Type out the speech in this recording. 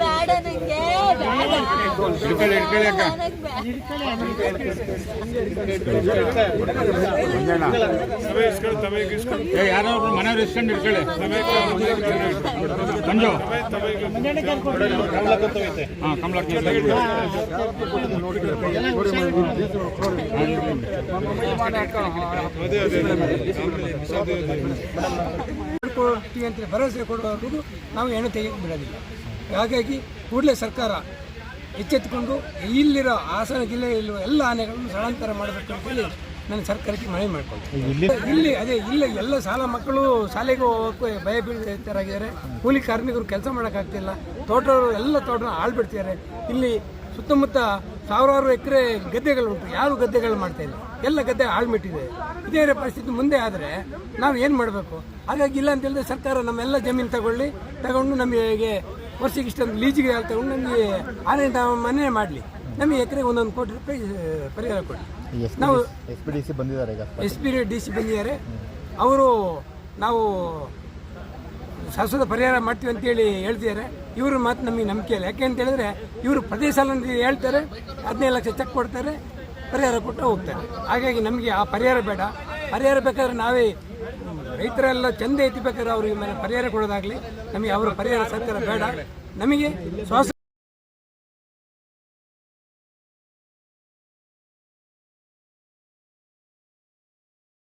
ಬೇಡ ನಂಗೆ ಯಾರೋ ಮನೆಯವ್ರು ಇಸ್ಕೊಂಡು ಮಂಜು ಹಾಂ ಕಮಲಕ್ಕ ಕೊಡ್ತೀವಿ ಅಂತ ಭರವಸೆ ಕೊಡುವವರೆಗೂ ನಾವು ಹೆಣ್ಣು ತೆಗೆಯೋಕೆ ಬಿಡೋದಿಲ್ಲ ಹಾಗಾಗಿ ಕೂಡಲೇ ಸರ್ಕಾರ ಎಚ್ಚೆತ್ತುಕೊಂಡು ಇಲ್ಲಿರೋ ಹಾಸನ ಜಿಲ್ಲೆಯಲ್ಲಿರುವ ಎಲ್ಲ ಆನೆಗಳನ್ನು ಸ್ಥಳಾಂತರ ಮಾಡಬೇಕು ಅಂತೇಳಿ ನಾನು ಸರ್ಕಾರಕ್ಕೆ ಮನವಿ ಮಾಡ್ಕೊಂಡು ಇಲ್ಲಿ ಅದೇ, ಇಲ್ಲ ಎಲ್ಲ ಶಾಲಾ ಮಕ್ಕಳು ಶಾಲೆಗೆ ಹೋಗೋಕ್ಕೆ ಭಯ ಬೀಳ್ತರಾಗಿದ್ದಾರೆ ಕೂಲಿ ಕಾರ್ಮಿಕರು ಕೆಲಸ ಮಾಡೋಕ್ಕಾಗ್ತಿಲ್ಲ. ತೋಟರು ಎಲ್ಲ ತೋಟ ಆಳ್ಬಿಡ್ತಿದ್ದಾರೆ ಇಲ್ಲಿ ಸುತ್ತಮುತ್ತ ಸಾವಿರಾರು ಎಕರೆ ಗದ್ದೆಗಳುಂಟು. ಯಾರು ಗದ್ದೆಗಳು ಮಾಡ್ತಾ ಇಲ್ಲ. ಎಲ್ಲ ಗದ್ದೆ ಆಳ್ಬಿಟ್ಟಿದೆ ಇದೇ ಪರಿಸ್ಥಿತಿ ಮುಂದೆ ಆದರೆ ನಾವು ಏನು ಮಾಡಬೇಕು? ಹಾಗಾಗಿ ಇಲ್ಲ ಅಂತೇಳಿದ್ರೆ ಸರ್ಕಾರ ನಮ್ಮೆಲ್ಲ ಜಮೀನು ತಗೊಳ್ಳಿ ತಗೊಂಡು ನಮಗೆ ವರ್ಷಕ್ಕೆ ಇಷ್ಟೊಂದು ಲೀಜಿಗೆ ತಗೊಂಡು ನಮಗೆ ಆನೆ ಮನೆ ಮಾಡಲಿ. ನಮಗೆ ಎಕರೆಗೆ ಒಂದೊಂದು ಕೋಟಿ ರೂಪಾಯಿ ಪರಿಹಾರ ಕೊಡಿ ನಾವು ಎಸ್ ಪಿ ಡಿ ಸಿ ಬಂದಿದ್ದಾರೆ ಎಸ್ ಪಿ ಡಿ ಸಿ ಬಂದಿದ್ದಾರೆ. ಅವರು ನಾವು ಶಾಶ್ವತ ಪರಿಹಾರ ಮಾಡ್ತೀವಿ ಅಂತೇಳಿ ಹೇಳ್ತಿದ್ದಾರೆ. ಇವರು ಮಾತು ನಮಗೆ ನಂಬಿಕೆ ಇಲ್ಲ. ಯಾಕೆ ಅಂತ ಹೇಳಿದ್ರೆ ಇವರು ಪ್ರತಿ ಸಲ ಹೇಳ್ತಾರೆ, ಹದಿನೈದು ಲಕ್ಷ ಚೆಕ್ ಕೊಡ್ತಾರೆ, ಪರಿಹಾರ ಕೊಟ್ಟು ಹೋಗ್ತಾರೆ. ಹಾಗಾಗಿ ನಮಗೆ ಆ ಪರಿಹಾರ ಬೇಡ. ಪರಿಹಾರ ಬೇಕಾದ್ರೆ ನಾವೇ ರೈತರೆಲ್ಲ ಚಂದ ಎತ್ತಿಬೇಕಾದ್ರೆ ಅವ್ರಿಗೆ ಮೇಲೆ ಪರಿಹಾರ ಕೊಡೋದಾಗಲಿ, ನಮಗೆ ಅವರ ಪರಿಹಾರ ಸರ್ಕಾರ ಬೇಡ. ನಮಗೆ ಶ್ವಾಸ